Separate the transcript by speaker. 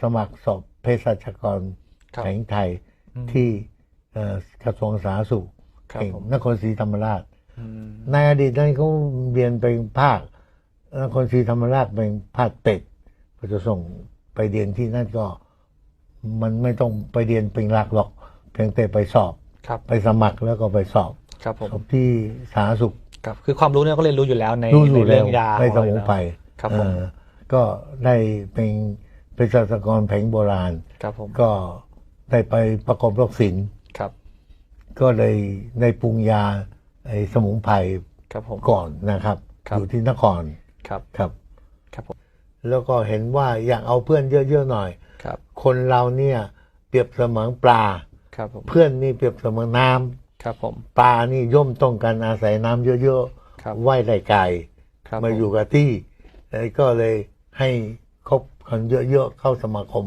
Speaker 1: สมัครสอบเภสัชกร
Speaker 2: ครับ
Speaker 1: แห่งไทย
Speaker 2: อืม
Speaker 1: ที่เอ่อกระทรวงสาธารณสุข
Speaker 2: ครับ
Speaker 1: แห่ง
Speaker 2: ผม
Speaker 1: นครศรีธรรมราช
Speaker 2: อืม
Speaker 1: ในอดีตนั้นเขาเรียนเป็นภาคนครศรีธรรมราชเป็นภาคเป็ดพอจะส่งไปเรียนที่นั่นก็ มันไม่ต้องไปเรียนเป็นหลักหรอก เพียงแต่ไปสอบ
Speaker 2: ครับ
Speaker 1: ไปสมัครแล้วก็ไปสอบ
Speaker 2: ครับผม
Speaker 1: สอบที่สาธารณสุข
Speaker 2: ครับคือความรู้เนี่ยเราก็เรียนรู้อยู่แล้วใน
Speaker 1: รู้อยู่
Speaker 2: ในเรื่
Speaker 1: แล้
Speaker 2: อ
Speaker 1: ว
Speaker 2: งยา
Speaker 1: ไม่
Speaker 2: ข
Speaker 1: ต้อง
Speaker 2: เรา
Speaker 1: ล
Speaker 2: ยู่
Speaker 1: ง
Speaker 2: แล้ว
Speaker 1: ไป
Speaker 2: ครับผม
Speaker 1: เอ่อก็ได้เป็น เภสัชกรแผงโบราณ
Speaker 2: ครับผม
Speaker 1: ก็ได้ไปประกอบโรคศิลป์
Speaker 2: ครับ
Speaker 1: ก็เลยได้ปรุงยาไอ้สมุนไพร
Speaker 2: ครับผม
Speaker 1: ก่อนนะครับ
Speaker 2: ครับ
Speaker 1: อยู่ที่นคร
Speaker 2: ครับ
Speaker 1: ครับ
Speaker 2: ครับผม
Speaker 1: แล้วก็เห็นว่าอยากเอาเพื่อนเยอะๆหน่อย
Speaker 2: ครับ
Speaker 1: คนเราเนี่ยเปรียบเสมือนปลา
Speaker 2: ครับผม
Speaker 1: เพื่อนนี่เปรียบเสมือนน้ำ
Speaker 2: ครับผม
Speaker 1: ปลานี่ย่อมต้องการอาศัยน้ำเยอะ
Speaker 2: ครับ
Speaker 1: ๆว่ายได้ไกล
Speaker 2: ครับ
Speaker 1: มา
Speaker 2: ผ
Speaker 1: อยู่กับที่แล้วก็เลยให้คบ กันเยอะๆเข้าสมาคม